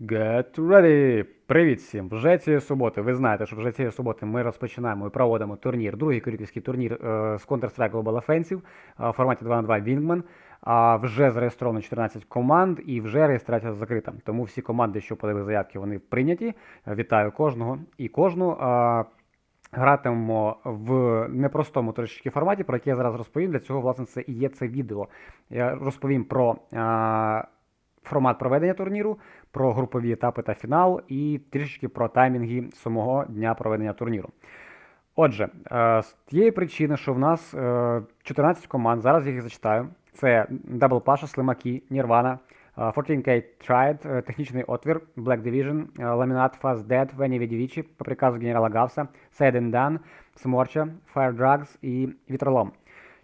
Get ready! Привіт всім! Вже цієї суботи. Ви знаєте, що вже цієї суботи ми розпочинаємо і проводимо турнір, другий королівський турнір е, з Counter-Strike Global Offensive е, в форматі 2 на 2 Wingman. А вже зареєстровано 14 команд і вже реєстрація закрита. Тому всі команди, що подали заявки, вони прийняті. Е, Вітаю кожного і кожну. А, Гратимемо в непростому трошечки форматі, про який я зараз розповім. Для цього, власне, це і є це відео. Я розповім про а, формат проведення турніру, про групові етапи та фінал, і трішечки про таймінги самого дня проведення турніру. Отже, е, з тієї причини, що в нас е, 14 команд, зараз я їх зачитаю. Це Double Pasha, Слимаки, е, 14K Triad, е, Технічний отвір, Black Division, е, Laminat, Fast Dead, Вені Відівічі, по приказу генерала Гавса, and Done, Сморча, Fire Drugs і Вітролом.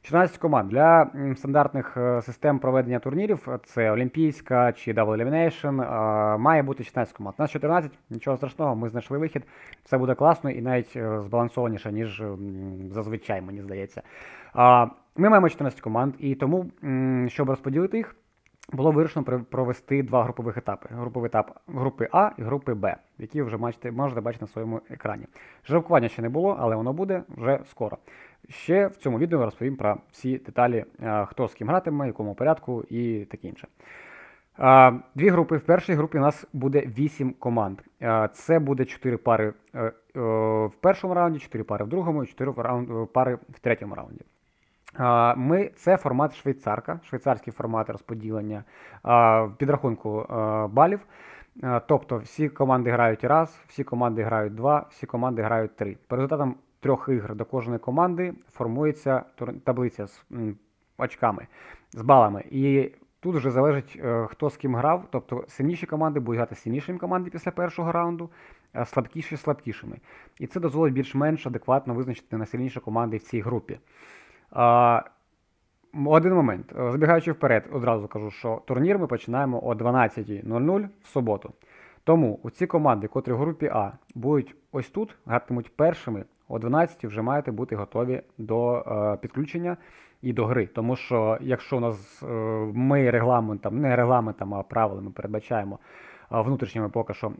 14 команд для стандартних е, систем проведення турнірів е, це Олімпійська чи Double Elimination, е, має бути 16 команд. У нас 14, нічого страшного, ми знайшли вихід. Все буде класно і навіть збалансованіше, ніж зазвичай, мені здається. Ми маємо 14 команд, і тому, щоб розподілити їх, було вирішено провести два групових етапи: груповий етап групи А і групи Б, які вже бачите, можете бачити на своєму екрані. Жеребкування ще не було, але воно буде вже скоро. Ще в цьому відео розповім про всі деталі, е, хто з ким гратиме, якому порядку і таке інше. Е, Дві групи. В першій групі у нас буде 8 команд. Е, Це буде 4 пари в першому раунді, 4 пари в другому і 4 пари в третьому раунді. Ми, це формат швейцарка, швейцарський формат розподілення підрахунку балів. Тобто всі команди грають раз, всі команди грають два, всі команди грають три. По результатам трьох ігр до кожної команди формується таблиця з очками, з балами. І тут вже залежить, е, хто з ким грав. Тобто сильніші команди будуть грати з сильнішими команди після першого раунду, а слабкіші слабкішими. І це дозволить більш-менш адекватно визначити найсильніші команди в цій групі. Один момент. Е, Забігаючи вперед, одразу кажу, що турнір ми починаємо о 12.00 в суботу. Тому у ці команди, котрі в групі А будуть ось тут, гратимуть першими, о 12 вже маєте бути готові до е, підключення і до гри. Тому що якщо у нас е, ми регламентом, не регламентом, а правилами передбачаємо а, внутрішніми поки що,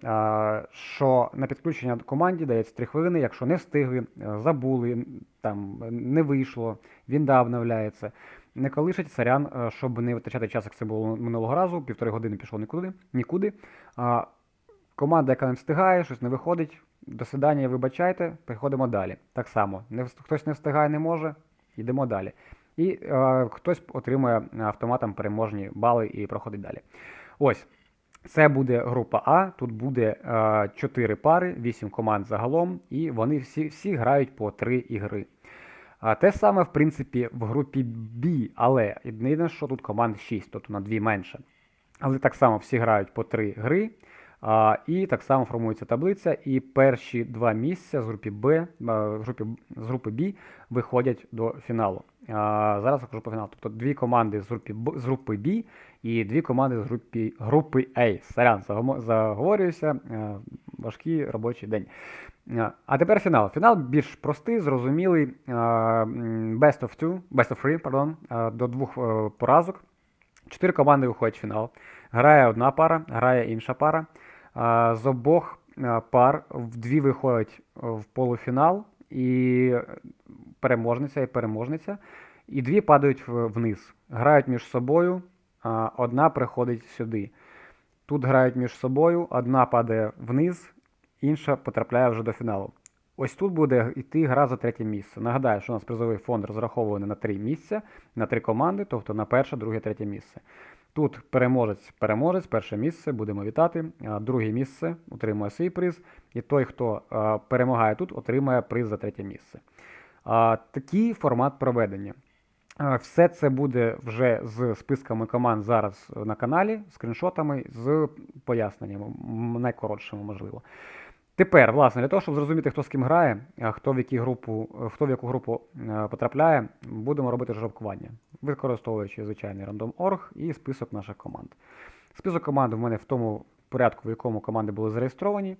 що на підключення до команді дається 3 хвилини, якщо не встигли, е, забули, там не вийшло, вінда обновляється. Не колишать царян, е, щоб не витрачати час, як це було минулого разу, півтори години пішло нікуди. нікуди. А, команда, яка не встигає, щось не виходить, до свидання, вибачайте, переходимо далі. Так само, не, хтось не встигає, не може, йдемо далі. І е, хтось отримує автоматом переможні бали і проходить далі. Ось. Це буде група А, тут буде е, 4 пари, 8 команд загалом, і вони всі, всі грають по 3 ігри. А те саме, в принципі, в групі Б, але єдине, що тут команд 6, тобто на 2 менше. Але так само всі грають по 3 гри, а, і так само формується таблиця, і перші два місця з групи Б, е, з групи, Б виходять до фіналу. А, зараз я кажу по фіналу. Тобто дві команди з групи, Б, з групи Б і дві команди з групи, групи А. Сорян, заговорююся, е, важкий робочий день. Е, А тепер фінал. Фінал більш простий, зрозумілий. е, Best of two, best of three, е, до двох поразок. Чотири команди виходять в фінал. Грає одна пара, грає інша пара. З обох пар дві виходять е, в полуфінал, і переможниця і переможниця, і дві падають вниз. Грають між собою, одна приходить сюди. Тут грають між собою, одна падає вниз, інша потрапляє вже до фіналу. Ось тут буде йти гра за третє місце. Нагадаю, що у нас призовий фонд розрахований на три місця, на три команди, тобто на перше, друге, третє місце. Тут переможець, переможець, перше місце, будемо вітати. Друге місце отримує свій приз. І той, хто перемагає тут, отримає приз за третє місце. Такий формат проведення. Все це буде вже з списками команд зараз на каналі, скріншотами, з поясненнями, найкоротшими, можливо. Тепер, власне, для того, щоб зрозуміти, хто з ким грає, хто в, які групу, хто в яку групу е, потрапляє, будемо робити жеребкування, використовуючи звичайний random.org і список наших команд. Список команд у мене в тому порядку, в якому команди були зареєстровані.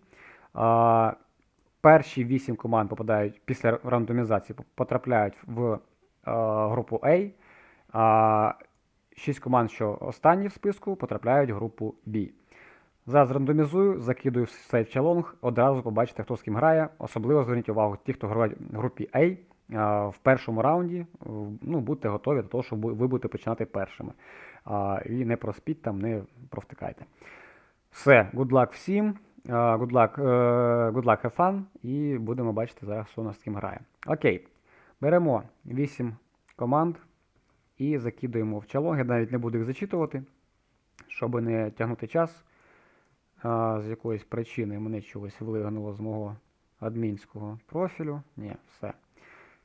Перші вісім команд попадають після рандомізації, потрапляють в е, групу A. Шість команд, що останні в списку, потрапляють в групу B. Зараз рандомізую, закидую в чалонг, одразу побачите, хто з ким грає. Особливо зверніть увагу, ті, хто грає в групі A в першому раунді, ну, будьте готові до того, що ви будете починати першими. І не проспіть там, не провтикайте. Все, good luck всім. Good luck, е, good luck, have fun. І будемо бачити зараз, хто у нас з ким грає. Окей. Беремо 8 команд і закидуємо в чалонг. Я навіть не буду їх зачитувати, щоб не тягнути час. А, з якоїсь причини мене чогось вилигнуло з мого адмінського профілю. Ні, все.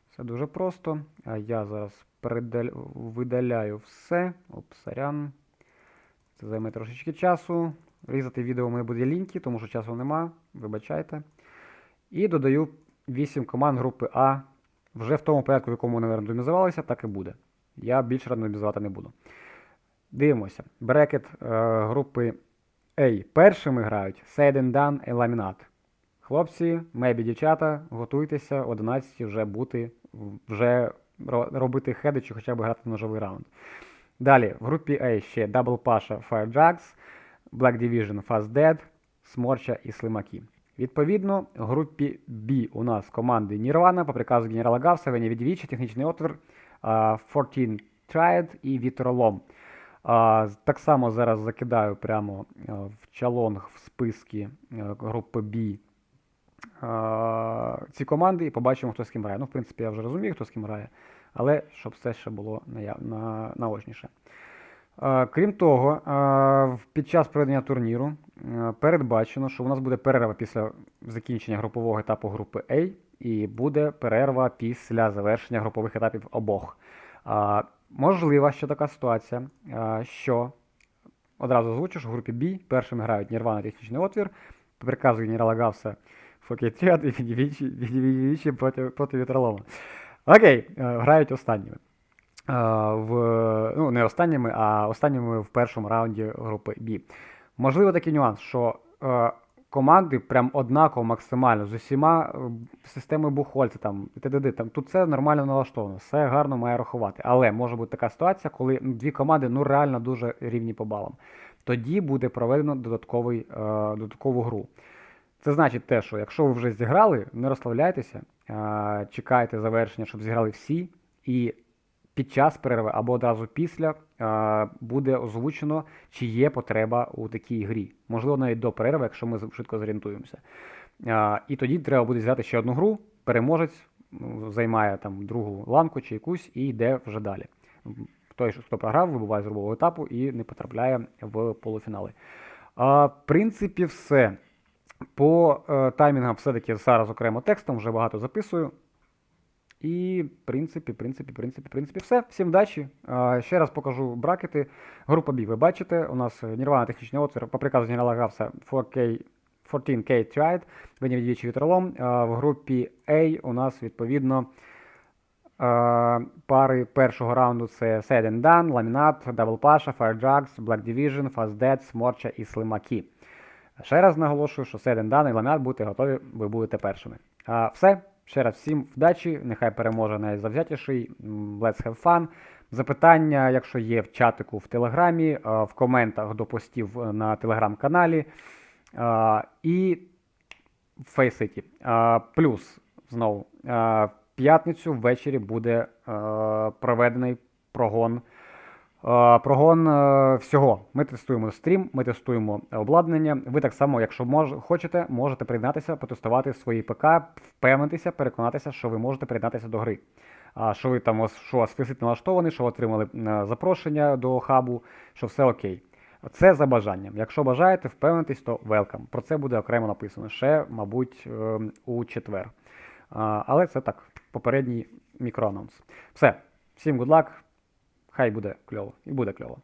Все дуже просто. Я зараз передаль... видаляю все. Оп. Це займе трошечки часу. Різати відео мені буде ліньки, тому що часу нема. Вибачайте. І додаю 8 команд групи А. Вже в тому порядку, в якому вони рандомізувалися, так і буде. Я більше рандомізувати не буду. Дивимося. Брекет е, групи A. Першими грають Сейден Дан і Ламінат. Хлопці, мебі дівчата, готуйтеся 11 вже бути, вже робити хеди чи хоча б грати в ножовий раунд. Далі, в групі A ще Double Pasha Fire Jags, Black Division Fast Dead, Сморча і Слимаки. Відповідно, в групі B у нас команди Нірвана по приказу генерала Гавса, Вені Відвічі, Технічний отвір, 14 Triad і Вітролом. А, Так само зараз закидаю прямо в чалонг в списки групи B а, ці команди і побачимо, хто з ким грає. Ну, в принципі, я вже розумію, хто з ким грає, але щоб все ще було наочніше. Крім того, під час проведення турніру передбачено, що у нас буде перерва після закінчення групового етапу групи A, і буде перерва після завершення групових етапів обох. Можлива ще така ситуація, що одразу озвучу, що в групі B першими грають Нірвана технічний отвір, по приказу генерала Гавса Фокетіат і Відівічі проти, проти Вітролома. Окей, е, грають останніми. Е, В, ну, не останніми, а останніми в першому раунді групи B. Можливо, такий нюанс, що е, команди прям однаково максимально з усіма е, системою Бухольця, там, і т.д. Там, тут все нормально налаштовано, все гарно має рахувати. Але може бути така ситуація, коли дві команди ну, реально дуже рівні по балам. Тоді буде проведено додатковий, е, додаткову гру. Це значить те, що якщо ви вже зіграли, не розслабляйтеся, а, чекайте завершення, щоб зіграли всі, і під час перерви або одразу після а, буде озвучено, чи є потреба у такій грі. Можливо, навіть до перерви, якщо ми швидко зорієнтуємося. А, І тоді треба буде взяти ще одну гру, переможець займає там другу ланку чи якусь і йде вже далі. Той, хто програв, вибуває з грубого етапу і не потрапляє в полуфінали. А, в принципі, все. По е, таймінгам все-таки зараз окремо текстом, вже багато записую. І, в принципі, принципі, принципі, принципі, все. Всім вдачі. Ще раз покажу бракети. Група B, ви бачите, у нас Нірвана технічний отвір по приказу генерала Гавса 4K, 14K Triad, Вені відвічі вітролом. В групі A у нас відповідно пари першого раунду це Said and Done, Laminat, Double Pasha, Fire Jugs, Black Division, Fast Dead, Сморча і Слимаки. Ще раз наголошую, що Седен Дан і Ламят будете готові, ви будете першими. Все. Ще раз всім вдачі, нехай переможе найзавзятіший. Let's have fun. Запитання, якщо є в чатику в Телеграмі, в коментах до постів е, на телеграм-каналі і в Фейситі. Плюс знову в п'ятницю ввечері буде е, проведений прогон. Е, Прогон е, всього. Ми тестуємо стрім, ми тестуємо обладнання. Ви так само, якщо мож, хочете, можете приєднатися, потестувати свої ПК, впевнитися, переконатися, що ви можете приєднатися до гри. А що ви там, що у вас фісит налаштований, що ви отримали е, запрошення до хабу, що все окей. Це за бажанням. Якщо бажаєте, впевнитись, то welcome. Про це буде окремо написано ще, мабуть, е, у четвер. Але це так, попередній мікроанонс. Все, всім good luck. Хай буде кльово. І буде кльово.